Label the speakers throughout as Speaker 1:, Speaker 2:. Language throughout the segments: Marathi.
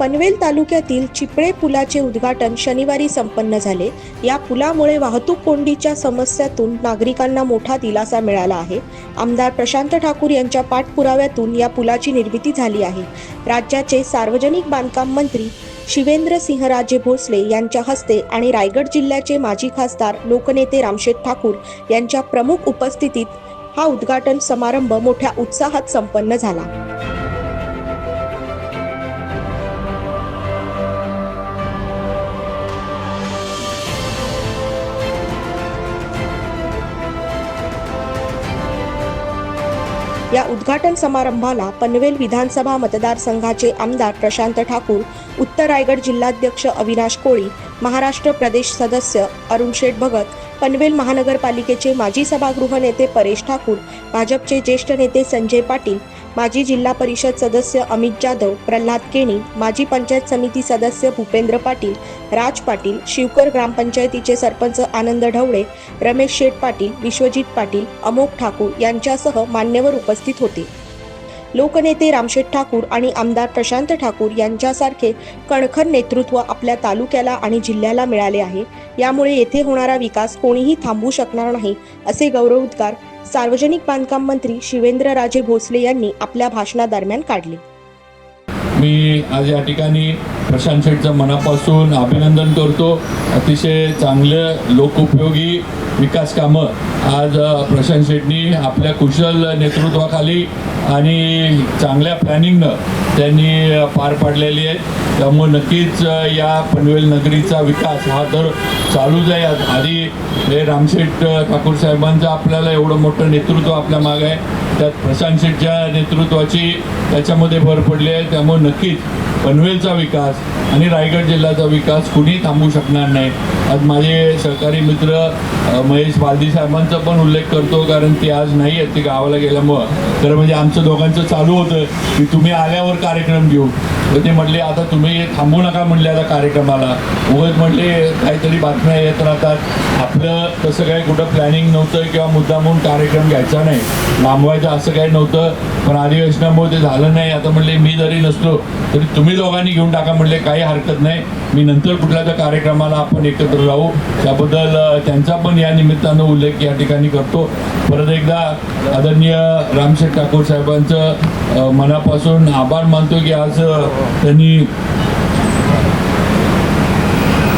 Speaker 1: पनवेल तालुक्यातील चिपळे पुलाचे उद्घाटन शनिवारी संपन्न झाले. या पुलामुळे वाहतूक कोंडीच्या समस्यातून नागरिकांना मोठा दिलासा मिळाला आहे. आमदार प्रशांत ठाकूर यांच्या पाठपुराव्यातून या पुलाची निर्मिती झाली आहे. राज्याचे सार्वजनिक बांधकाम मंत्री शिवेंद्र सिंहराजे भोसले यांच्या हस्ते आणि रायगड जिल्ह्याचे माजी खासदार लोकनेते रामशेठ ठाकूर यांच्या प्रमुख उपस्थितीत हा उद्घाटन समारंभ मोठ्या उत्साहात संपन्न झाला. या उद्घाटन समारंभाला पनवेल विधानसभा मतदारसंघाचे आमदार प्रशांत ठाकूर उत्तर रायगड जिल्हाध्यक्ष अविनाश कोळी महाराष्ट्र प्रदेश सदस्य अरुण शेठ भगत पनवेल महानगरपालिकेचे माजी सभागृह नेते परेश ठाकूर भाजपचे ज्येष्ठ नेते संजय पाटील माजी जिल्हा परिषद सदस्य अमित जाधव प्रल्हाद केणी माजी पंचायत समिती सदस्य भूपेंद्र पाटील राज पाटील शिवकर ग्रामपंचायतीचे सरपंच आनंद ढवळे रमेश शेठ पाटील विश्वजित पाटील अमोक ठाकूर यांच्यासह मान्यवर उपस्थित होते. लोकनेते रामशेठ ठाकूर आणि आमदार प्रशांत ठाकूर यांच्यासारखे कणखर नेतृत्व आपल्या तालुक्याला आणि जिल्ह्याला मिळाले आहे. यामुळे येथे होणारा विकास कोणीही थांबवू शकणार नाही असे गौरवोद्गार सार्वजनिक बांधकाम मंत्री शिवेंद्रराजे भोसले यांनी आपल्या भाषणादरम्यान काढले.
Speaker 2: मी आज या ठिकाणी प्रशांत शेठचं मनापासून अभिनंदन करतो. अतिशय चांगलं लोकोपयोगी विकास कामं. आज प्रशांत शेट्टी आपल्या कुशल नेतृत्वाखाली आणि चांगल्या प्लॅनिंगनं त्यांनी पार पाडलेली आहेत त्यामुळे नक्कीच या पनवेल नगरीचा विकास हा तर चालूच आहे. आज- आधी हे रामशेठ ठाकूर साहेबांचं आपल्याला एवढं मोठं नेतृत्व आपल्या मागे आहे. त्यात प्रशांत शेठच्या नेतृत्वाची त्याच्यामध्ये भर पडली आहे. त्यामुळे नक्कीच पनवेलचा विकास आणि रायगड जिल्ह्याचा विकास कुणी थांबू शकणार नाही. आज माझे सहकारी मित्र महेश पालदी साहेबांचा पण उल्लेख करतो कारण ते आज नाही आहेत ते गावाला गेल्यामुळं. तर म्हणजे आमचं दोघांचं चालू होतं की तुम्ही आल्यावर कार्यक्रम घेऊ तर ते म्हटले आता तुम्ही थांबू नका म्हणले आता कार्यक्रमाला. उगत म्हटले काहीतरी बातम्या येत राहतात. आपलं तसं काही कुठं प्लॅनिंग नव्हतं किंवा मुद्दा म्हणून कार्यक्रम घ्यायचा नाही. लांबवायचं असं काही नव्हतं. पण अधिवेशनामुळे ते झालं नाही. आता म्हणले मी जरी नसलो तरी तुम्ही दोघांनी घेऊन टाका म्हणले काही हरकत नाही. मी नंतर कुठल्या त्या कार्यक्रमाला आपण एकत्र राहू त्याबद्दल त्यांचा पण या निमित्तानं उल्लेख या ठिकाणी करतो. परत एकदा आदरणीय रामशेठ ठाकूर साहेबांचं मनापासून आभार मानतो की आज अ, त्यांनी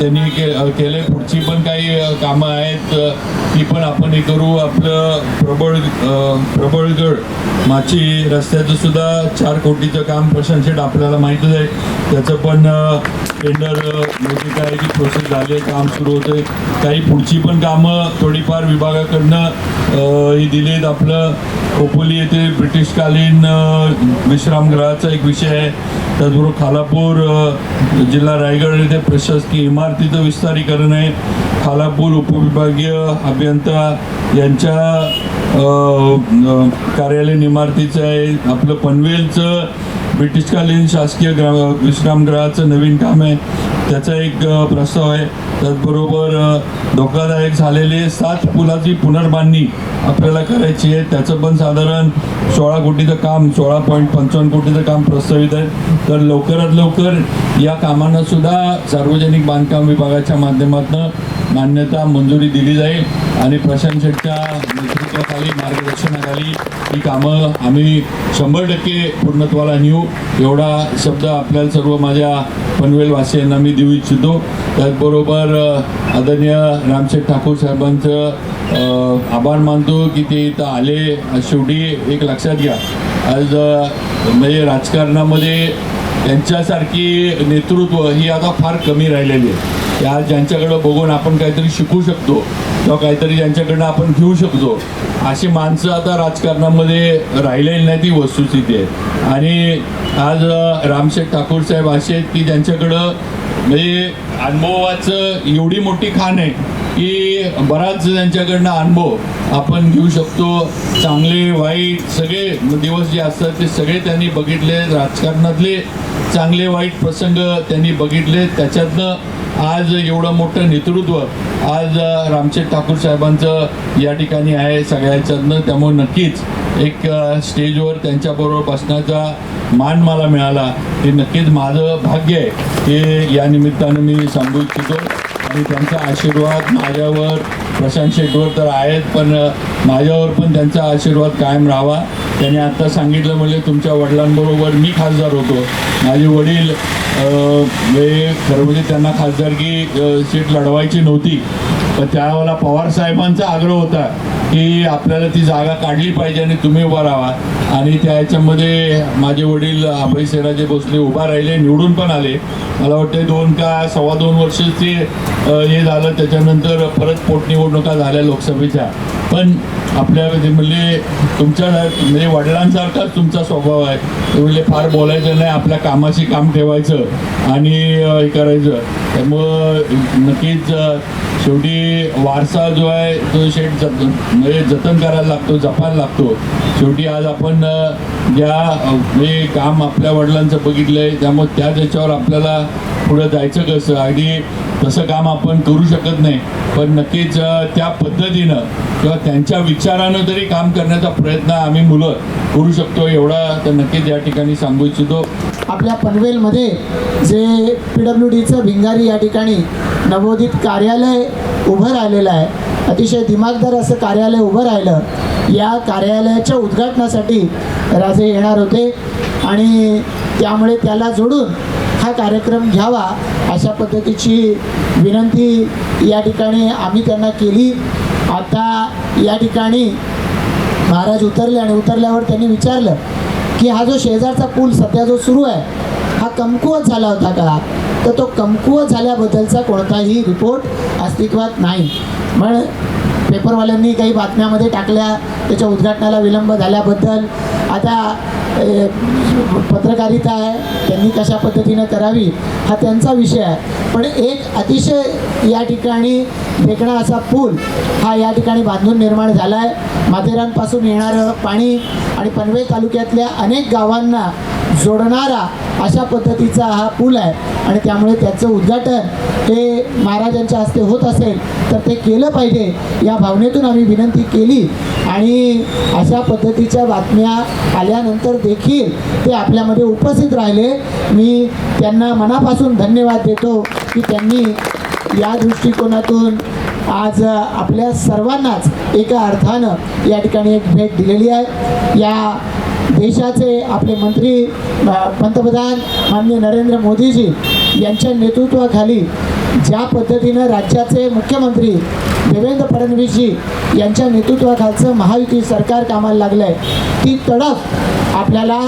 Speaker 2: त्यांनी के केले पुढची पण काही कामं आहेत. ती पण आपण हे करू. आपलं प्रबळ प्रबळगड माची रस्त्याचं सुद्धा चार कोटीचं काम प्रशांत आपल्याला माहीतच आहे. त्याचं पण टेंडर मोठी म्हणजे काय की प्रोसेस झाली आहे काम सुरू होते काही पुढची पण कामं थोडीफार विभागाकडनं ही ही दिलीत आपलं. खोपोली येथे ब्रिटिशकालीन विश्रामगृहाचा एक विषय आहे. त्याचबरोबर खालापूर जिल्हा रायगड येथे प्रशासकीय इमारतीचं विस्तारीकरण आहे खालापूर उपविभागीय अभियंता यांच्या कार्यालयीन इमारतीचं आहे. आपलं पनवेलचं ब्रिटिशकालीन शासकीय ग्रा विश्रामगृहाचं नवीन काम आहे. त्याचा एक प्रस्ताव आहे. त्याचबरोबर धोकादायक झालेले सात पुलाची पुनर्बांधणी आपल्याला करायची आहे. त्याचं पण साधारण सोळा कोटीचं काम सोळा पॉईंट पंचावन्न कोटीचं काम प्रस्तावित आहे. तर लवकरात लवकर या कामांनासुद्धा सार्वजनिक बांधकाम विभागाच्या माध्यमातून मान्यता मंजुरी दिली जाईल आणि प्रशांत शेटच्या नेतृत्वाखाली मार्गदर्शनाखाली ही कामं आम्ही शंभर टक्के पूर्णत्वाला नेऊ. एवढा शब्द आपल्याला सर्व माझ्या पनवेलवासियांना मी देऊ इच्छितो. त्याचबरोबर आदरणीय रामशेठ ठाकूर साहेबांचं आभार मानतो की ते इथं आले. शेवटी एक लक्षात घ्या. आज म्हणजे राजकारणामध्ये त्यांच्यासारखी नेतृत्व ही आता फार कमी राहिलेली आहे. या ज्यांच्याकडं बघून आपण काहीतरी शिकू शकतो किंवा काहीतरी ज्यांच्याकडनं आपण घेऊ शकतो अशी माणसं आता राजकारणामध्ये राहिलेली नाही ती वस्तुस्थिती आहे. आणि आज रामशेठ ठाकूर साहेब असे आहेत की ज्यांच्याकडं म्हणजे अनुभवाचं एवढी मोठी खाण आहे की बराच त्यांच्याकडनं अनुभव आपण घेऊ शकतो. चांगले वाईट सगळे दिवस जे असतात ते सगळे त्यांनी बघितले राजकारणातले चांगले वाईट प्रसंग त्यांनी बघितले त्याच्यातनं आज एवढं मोठं नेतृत्व आज अ, रामशेठ ठाकूर साहेबांचं या ठिकाणी आहे सगळ्याच्यातनं. त्यामुळे नक्कीच एक स्टेजवर त्यांच्याबरोबर बसण्याचा मान मला मिळाला. हे नक्कीच माझं भाग्य आहे. ते या निमित्तानं मी सांगू इच्छितो. आणि त्यांचा आशीर्वाद माझ्यावर प्रशांत शेटवर तर आहेत पण माझ्यावर पण त्यांचा आशीर्वाद कायम राहावा. त्यांनी आत्ता सांगितलं म्हणजे तुमच्या वडिलांबरोबर मी खासदार होतो. माझे वडील हे खरं म्हणजे त्यांना खासदारकी सीट लढवायची नव्हती. तर त्यावेळेला पवार साहेबांचा आग्रह होता की आपल्याला ती जागा काढली पाहिजे आणि तुम्ही उभा राहा. आणि त्या ह्याच्यामध्ये माझे वडील अभय सेनाचे भोसले उभा राहिले निवडून पण आले. मला वाटते दोन का सव्वा दोन वर्ष ते हे झालं. त्याच्यानंतर परत पोटनिवडणुका झाल्या लोकसभेच्या. पण आपल्या ते म्हणजे तुमच्या म्हणजे वडिलांसारखाच तुमचा स्वभाव आहे. ते म्हणजे फार बोलायचं नाही आपल्या कामाशी काम ठेवायचं आणि हे करायचं. त्यामुळं नक्कीच शेवटी वारसा जो आहे तो शेट जत म्हणजे जतन करायला लागतो जपायला लागतो. शेवटी आज आपण ज्या अ, काम आपल्या वडिलांचं बघितलं आहे त्यामुळे त्या त्याच्यावर आपल्याला पुढं जायचं कसं? अगदी तसं काम आपण करू शकत नाही. पण नक्कीच त्या पद्धतीनं किंवा त्यांच्या विचारानं तरी काम करण्याचा प्रयत्न आम्ही मुलं करू शकतो एवढा तर नक्कीच या ठिकाणी सांगू इच्छितो.
Speaker 3: आपल्या पनवेलमध्ये जे पी डब्ल्यू डीचं भिंगारी या ठिकाणी नवोदित कार्यालय उभं राहिलेलं आहे अतिशय दिमागदार असं कार्यालय उभं राहिलं या कार्यालयाच्या उद्घाटनासाठी राजे येणार होते आणि त्यामुळे त्याला जोडून हा कार्यक्रम घ्यावा अशा पद्धतीची विनंती या ठिकाणी आम्ही त्यांना केली. आता या ठिकाणी महाराज उतरले आणि उतरल्यावर त्यांनी विचारलं की हा जो शेजारचा पूल सध्या जो सुरू आहे हा कमकुवत झाला होता का? तर तो कमकुवत झाल्याबद्दलचा कोणताही रिपोर्ट अस्तित्वात नाही. पण पेपरवाल्यांनी काही बातम्यामध्ये टाकल्या त्याच्या उद्घाटनाला विलंब झाल्याबद्दल आता पत्रकारिता आहे त्यांनी कशा पद्धतीनं करावी हा त्यांचा विषय आहे. पण एक अतिशय या ठिकाणी फेकणा असा पूल हा या ठिकाणी बांधून निर्माण झाला आहे माथेरानपासून येणारं पाणी आणि पनवेल तालुक्यातल्या अनेक गावांना जोडणारा अशा पद्धतीचा हा पूल आहे. आणि त्यामुळे त्याचं उद्घाटन हे महाराजांच्या हस्ते होत असेल तर ते केलं पाहिजे. या भावनेतून आम्ही विनंती केली. आणि अशा पद्धतीच्या बातम्या आल्यानंतर देखील ते आपल्यामध्ये उपस्थित राहिले. मी त्यांना मनापासून धन्यवाद देतो की त्यांनी या दृष्टिकोनातून आज आपल्या सर्वांनाच एका अर्थानं या ठिकाणी एक भेट दिलेली आहे. या देशाचे आपले मंत्री पंतप्रधान माननीय नरेंद्र मोदीजी यांच्या नेतृत्वाखाली ज्या पद्धतीनं राज्याचे मुख्यमंत्री देवेंद्र फडणवीसजी यांच्या नेतृत्वाखालचं महायुती सरकार कामाला लागलं आहे ती तडफ आपल्याला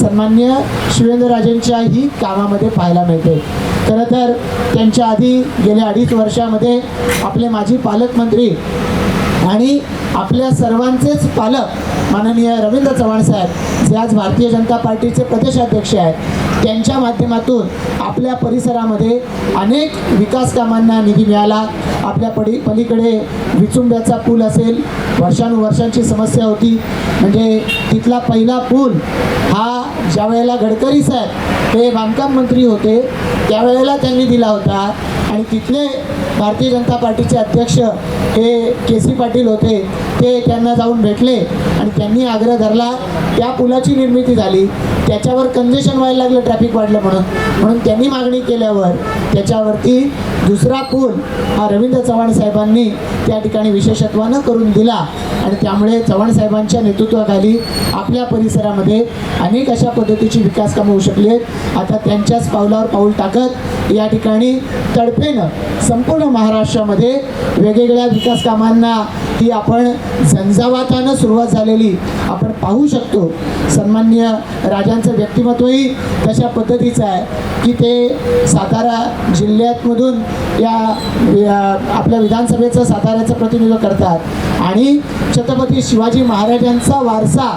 Speaker 3: सन्मान्य शिवेंद्रराजेंच्याही कामामध्ये पाहायला मिळते. खरं तर त्यांच्या आधी गेल्या अडीच वर्षामध्ये आपले माजी पालकमंत्री आणि आपल्या सर्वांचेच पालक माननीय रवींद्र चव्हाण साहेब जे आज भारतीय जनता पार्टीचे प्रदेशाध्यक्ष आहेत. त्यांच्या माध्यमातून आपल्या परिसरामध्ये अनेक विकास कामांना निधी मिळाला. आपल्या पडी पलीकडे विचुंब्याचा पूल असेल वर्षानुवर्षांची समस्या होती. म्हणजे तिथला पहिला पूल हा ज्या वेळेला गडकरी साहेब हे बांधकाम मंत्री होते त्यावेळेला त्यांनी दिला होता. आणि तिथले भारतीय जनता पार्टीचे अध्यक्ष हे के सी पाटील होते. ते त्यांना जाऊन भेटले आणि त्यांनी आग्रह धरला त्या पुलाची निर्मिती झाली. त्याच्यावर कंजेशन व्हायला लागलं ट्रॅफिक वाढलं म्हणून. म्हणून त्यांनी मागणी केल्यावर त्याच्यावरती दुसरा पूल हा रवींद्र चव्हाण साहेबांनी त्या ठिकाणी विशेषत्वानं करून दिला. आणि त्यामुळे चव्हाण साहेबांच्या नेतृत्वाखाली आपल्या परिसरामध्ये अनेक अशा पद्धतीची विकास कामं होऊ शकली आहेत. आता त्यांच्याच पावलावर पाऊल टाकत या ठिकाणी तडफेनं संपूर्ण महाराष्ट्रामध्ये वेगवेगळ्या विकास कामांना ही आपण झंझावातानं सुरुवात झालेली आपण पाहू शकतो. सन्मान्य राजांचं व्यक्तिमत्वही तशा पद्धतीचं आहे की ते सातारा जिल्ह्यातमधून या या आपल्या विधानसभेचं साताऱ्याचं प्रतिनिधित्व करतात. आणि छत्रपती शिवाजी महाराजांचा वारसा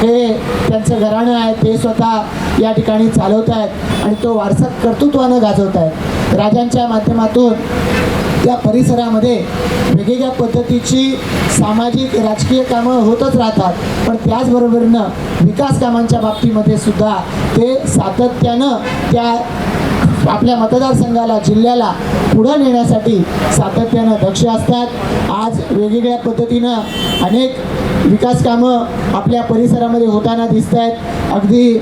Speaker 3: हे त्यांचं घराणं आहे ते स्वतः या ठिकाणी चालवत आहेत आणि तो वारसा कर्तृत्वानं गाजवत आहेत राजांच्या माध्यमातून त्या परिसरामध्ये वेगवेगळ्या पद्धतीची सामाजिक राजकीय कामं होतच राहतात. पण त्याचबरोबरनं विकास कामांच्या बाबतीमध्ये सुद्धा ते सातत्यानं त्या आपल्या मतदारसंघाला जिल्ह्याला पुढं नेण्यासाठी सातत्यानं दक्ष असतात. आज वेगवेगळ्या पद्धतीनं अनेक विकास कामं आपल्या परिसरामध्ये होताना दिसत आहेत अगदी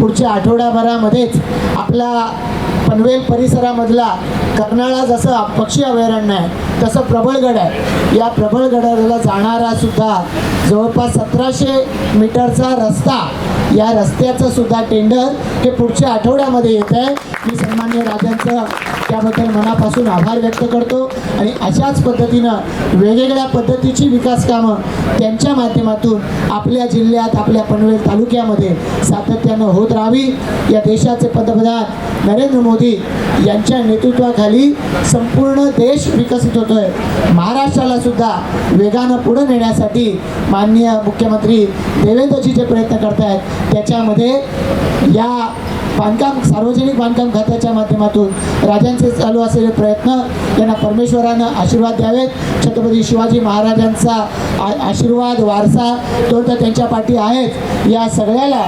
Speaker 3: पुढच्या आठवड्याभरामध्येच आपला पनवेल परिसरामधला कर्नाळा जसं पक्षी अभयारण्य आहे. तसं प्रबळगड आहे. या प्रबळगडाला जाणारा सुद्धा जवळपास सतराशे मीटरचा रस्ता या रस्त्याचं सुद्धा टेंडर हे पुढच्या आठवड्यामध्ये येत आहे. मी सन्मान्य राजांचं त्याबद्दल मनापासून आभार व्यक्त करतो आणि अशाच पद्धतीनं वेगवेगळ्या पद्धतीची विकास कामं त्यांच्या माध्यमातून आपल्या जिल्ह्यात आपल्या पनवेल तालुक्यामध्ये सातत्यानं होत राहावी. या देशाचे पंतप्रधान नरेंद्र मोदी यांच्या नेतृत्वाखाली संपूर्ण देश विकसित होतो होतोय महाराष्ट्राला सुद्धा वेगानं पुढं नेण्यासाठी माननीय मुख्यमंत्री देवेंद्रजी जे प्रयत्न करत आहेत त्याच्यामध्ये या बांधकाम सार्वजनिक बांधकाम खात्याच्या माध्यमातून राजांचे चालू असलेले प्रयत्न यांना परमेश्वरानं आशीर्वाद द्यावेत. छत्रपती शिवाजी महाराजांचा आशीर्वाद वारसा तो तर त्यांच्या पाठी आहेच. या सगळ्याला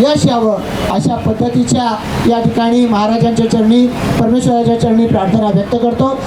Speaker 3: यश यावं अशा पद्धतीच्या या ठिकाणी महाराजांच्या चरणी परमेश्वराच्या चरणी प्रार्थना व्यक्त करतो.